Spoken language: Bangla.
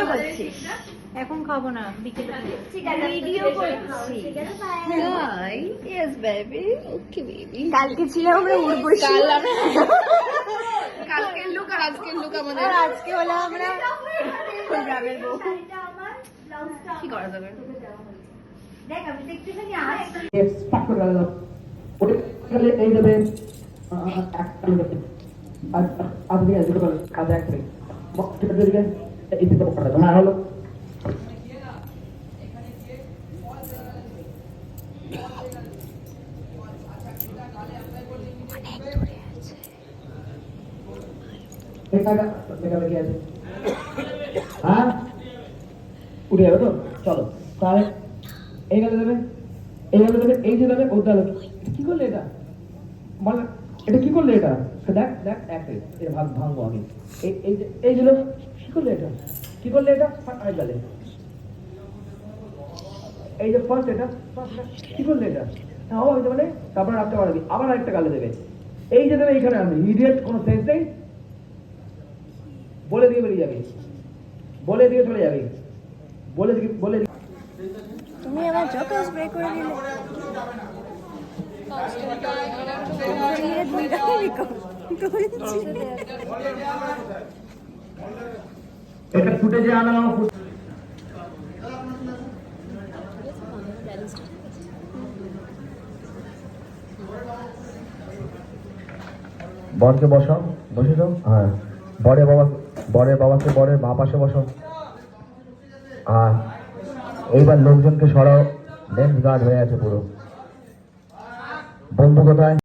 ভিডিও করছিস? এখন খাব না বিকেলে। ভিডিও করছি। Hi yes baby okay baby কালকে ছিল আমরা উর্বশী কাল আমরা কালকের লুক আর আজকের লুক আমাদের। আজকে হলো আমরা গ্রামের বউ। কি করা যাবে? দেখ আমি একটুখানি আসছি স্টার্ট করে গেল ওটা এই আর আর দিয়ে কাজে ঠিক দেখা কি আছে হ্যাঁ উঠে যাবে তো চলো তাহলে এই গেলে দেবে এই গেলে দেবে এই যে দেবে ওটা দেবে কি করলে এটা বল এটা কি করলে এটা দেখ দেখ এক এটা ভাগ ভাঙবো আমি এই এই যে এই করলে এটা? কি করলে এটা? আরেক গেলে এই যে ফার্স্ট এটা কি করলে এটা? হ্যাঁ আমি মানে তারপর রাখতে পারবি আবার আরেকটা গালে দেবে। এই যে দেবে এইখানে আমি ইডিয়েট কোনো সেন্স নেই। বলে দিয়ে বেরিয়ে যাবি। বলে দিয়ে চলে যাবি। বলে দিয়ে, বলে তুমি আমার যত স্প্রে করে দিলে। দিয়ে দুই টাকা এটা ফুটেজে আনা বরকে বসো বসে যাও। হ্যাঁ। বরের বাবা বরের বাবাকে বরের মা পাশে বসো আর এইবার লোকজনকে সরাও। লেন্স গার্ড হয়ে আছে পুরো। বন্ধু কোথায়?